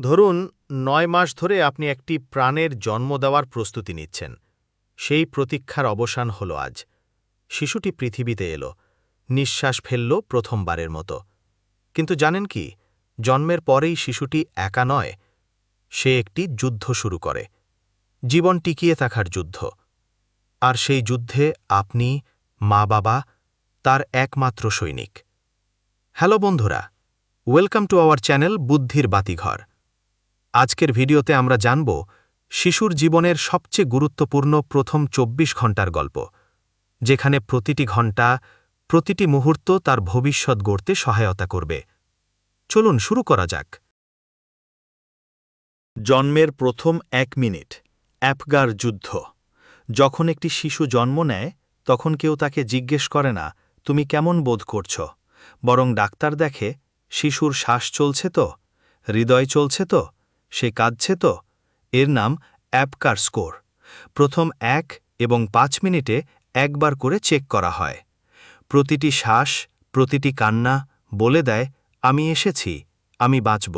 ধরুন, নয় মাস ধরে আপনি একটি প্রাণের জন্ম দেওয়ার প্রস্তুতি নিচ্ছেন। সেই প্রতীক্ষার অবসান হল আজ। শিশুটি পৃথিবীতে এলো, নিঃশ্বাস ফেলল প্রথমবারের মতো। কিন্তু জানেন কি, জন্মের পরেই শিশুটি একা নয়, সে একটি যুদ্ধ শুরু করে। জীবন টিকিয়ে থাকার যুদ্ধ। আর সেই যুদ্ধে আপনি, মা বাবা, তার একমাত্র সৈনিক। হ্যালো বন্ধুরা, ওয়েলকাম টু আওয়ার চ্যানেল বুদ্ধির বাতিঘর। আজকের ভিডিওতে আমরা জানব শিশুর জীবনের সবচেয়ে গুরুত্বপূর্ণ প্রথম ২৪ ঘণ্টার গল্প, যেখানে প্রতিটি ঘণ্টা, প্রতিটি মুহূর্ত তার ভবিষ্যৎ গড়তে সহায়তা করবে। চলুন শুরু করা যাক। জন্মের প্রথম এক মিনিট অ্যাপগার যুদ্ধ। যখন একটি শিশু জন্ম নেয়, তখন কেউ তাকে জিজ্ঞেস করে না, তুমি কেমন বোধ করছ? বরং ডাক্তার দেখে, শিশুর শ্বাস চলছে তো? হৃদয় চলছে তো? সে কাঁদছে তো? এর নাম অ্যাপকার স্কোর। প্রথম এক এবং পাঁচ মিনিটে একবার করে চেক করা হয়। প্রতিটি শ্বাস, প্রতিটি কান্না বলে দেয়, আমি এসেছি, আমি বাঁচব।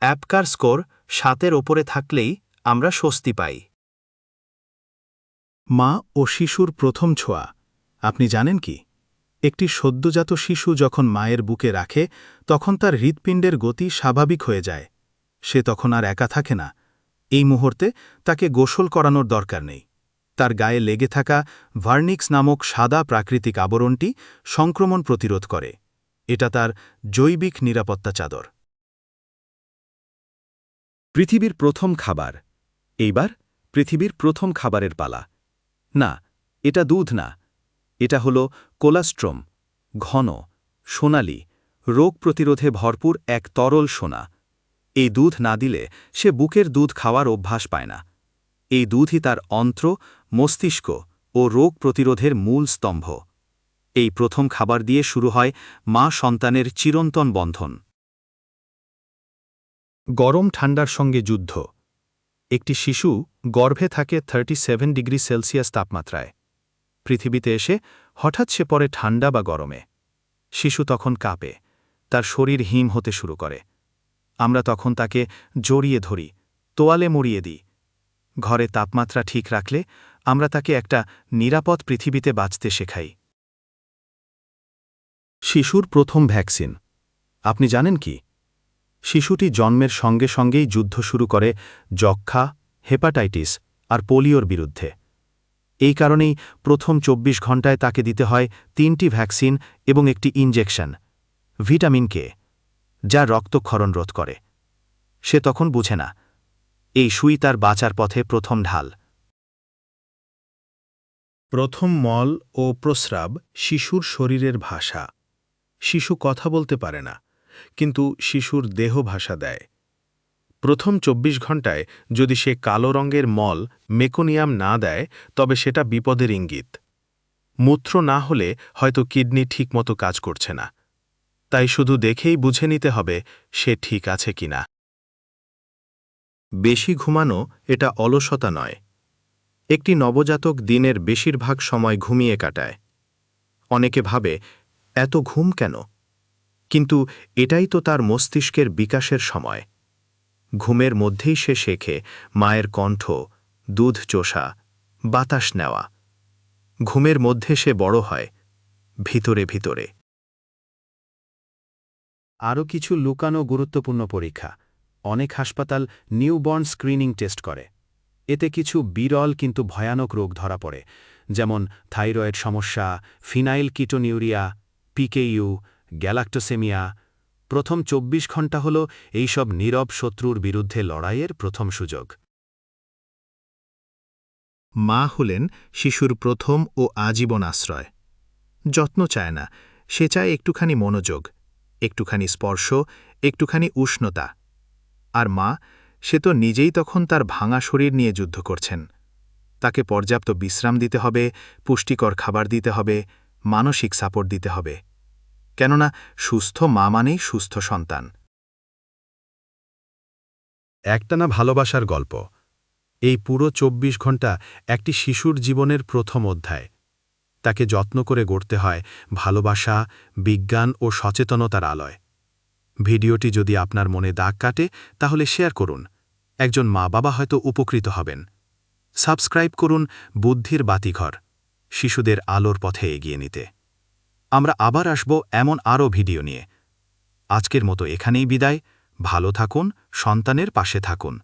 অ্যাপকার স্কোর সাতের ওপরে থাকলেই আমরা স্বস্তি পাই। মা ও শিশুর প্রথম ছোঁয়া, আপনি জানেন কি? একটি সদ্যজাত শিশু যখন মায়ের বুকে রাখে, তখন তার হৃৎপিণ্ডের গতি স্বাভাবিক হয়ে যায়। সে তখন আর একা থাকে না। এই মুহূর্তে তাকে গোসল করানোর দরকার নেই। তার গায়ে লেগে থাকা ভার্নিক্স নামক সাদা প্রাকৃতিক আবরণটি সংক্রমণ প্রতিরোধ করে। এটা তার জৈবিক নিরাপত্তা চাদর। পৃথিবীর প্রথম খাবার। এইবার পৃথিবীর প্রথম খাবারের পালা। না, এটা দুধ না। এটা হল কোলাস্ট্রম, ঘন, সোনালি, রোগ প্রতিরোধে ভরপুর এক তরল সোনা। এই দুধ না দিলে সে বুকের দুধ খাওয়ার অভ্যাস পায় না। এই দুধই তার অন্ত্র, মস্তিষ্ক ও রোগ প্রতিরোধের মূল স্তম্ভ। এই প্রথম খাবার দিয়ে শুরু হয় মা সন্তানের চিরন্তন বন্ধন। গরম ঠান্ডার সঙ্গে যুদ্ধ। একটি শিশু গর্ভে থাকে থার্টি ডিগ্রি সেলসিয়াস তাপমাত্রায়। পৃথিবীতে এসে হঠাৎ সে পরে ঠান্ডা বা গরমে। শিশু তখন কাঁপে, তার শরীর হিম হতে শুরু করে। আমরা তখন তাকে জড়িয়ে ধরি, তোয়ালে মুড়িয়ে দিই। ঘরে তাপমাত্রা ঠিক রাখলে আমরা তাকে একটা নিরাপদ পৃথিবীতে বাঁচতে শেখাই। শিশুর প্রথম ভ্যাকসিন। আপনি জানেন কি? শিশুটি জন্মের সঙ্গে সঙ্গেই যুদ্ধ শুরু করে যক্ষা হেপাটাইটিস আর পোলিওর বিরুদ্ধে। এই কারণেই প্রথম ২৪ ঘণ্টায় তাকে দিতে হয় তিনটি ভ্যাকসিন এবং একটি ইনজেকশন, ভিটামিন কে। যা রক্তক্ষরণ রোধ করে। সে তখন বুঝে না, এই সুই তার বাঁচার পথে প্রথম ঢাল। প্রথম মল ও প্রস্রাব শিশুর শরীরের ভাষা। শিশু কথা বলতে পারে না, কিন্তু শিশুর দেহ ভাষা দেয়। প্রথম ২৪ ঘণ্টায় যদি সে কালো রঙের মল মেকোনিয়াম না দেয়, তবে সেটা বিপদের ইঙ্গিত। মূত্র না হলে হয়তো কিডনি ঠিকমতো কাজ করছে না। তাই শুধু দেখেই বুঝে নিতে হবে সে ঠিক আছে কিনা। বেশি ঘুমানো এটা অলসতা নয়। একটি নবজাতক দিনের বেশিরভাগ সময় ঘুমিয়ে কাটায়। অনেকে ভাবে, এত ঘুম কেন? কিন্তু এটাই তো তার মস্তিষ্কের বিকাশের সময়। ঘুমের মধ্যেই সে শেখে, মায়ের কণ্ঠ, দুধ চোষা, বাতাস নেওয়া। ঘুমের মধ্যে সে বড় হয়, ভিতরে ভিতরে। আরও কিছু লুকানো গুরুত্বপূর্ণ পরীক্ষা। অনেক হাসপাতাল নিউবর্ন স্ক্রিনিং টেস্ট করে। এতে কিছু বিরল কিন্তু ভয়ানক রোগ ধরা পড়ে, যেমন থাইরয়েড সমস্যা, ফিনাইল কিটোনিউরিয়া, পিকেইউ, গ্যালাক্টোসেমিয়া। প্রথম ২৪ ঘণ্টা হল এইসব নীরব শত্রুর বিরুদ্ধে লড়াইয়ের প্রথম সুযোগ। মা হলেন শিশুর প্রথম ও আজীবন আশ্রয়। যত্ন চায় না, সে চায় একটুখানি মনোযোগ। একটুখানি স্পর্শ, একটুখানি উষ্ণতা। আর মা, সে তো নিজেই তখন তার ভাঙা শরীর নিয়ে যুদ্ধ করছেন। তাকে পর্যাপ্ত বিশ্রাম দিতে হবে, পুষ্টিকর খাবার দিতে হবে, মানসিক সাপোর্ট দিতে হবে। কেননা, সুস্থ মা মানেই সুস্থ সন্তান। একটানা ভালোবাসার গল্প। এই পুরো ২৪ ঘণ্টা একটি শিশুর জীবনের প্রথম অধ্যায়। তাকে যত্ন করে গড়তে হয় ভালোবাসা, বিজ্ঞান ও সচেতনতার আলয়। ভিডিওটি যদি আপনার মনে দাগ কাটে, তাহলে শেয়ার করুন। একজন মা বাবা হয়তো উপকৃত হবেন। সাবস্ক্রাইব করুন বুদ্ধির বাতিঘর, শিশুদের আলোর পথে এগিয়ে নিতে। আমরা আবার আসব এমন আরও ভিডিও নিয়ে। আজকের মতো এখানেই বিদায়। ভালো থাকুন, সন্তানের পাশে থাকুন।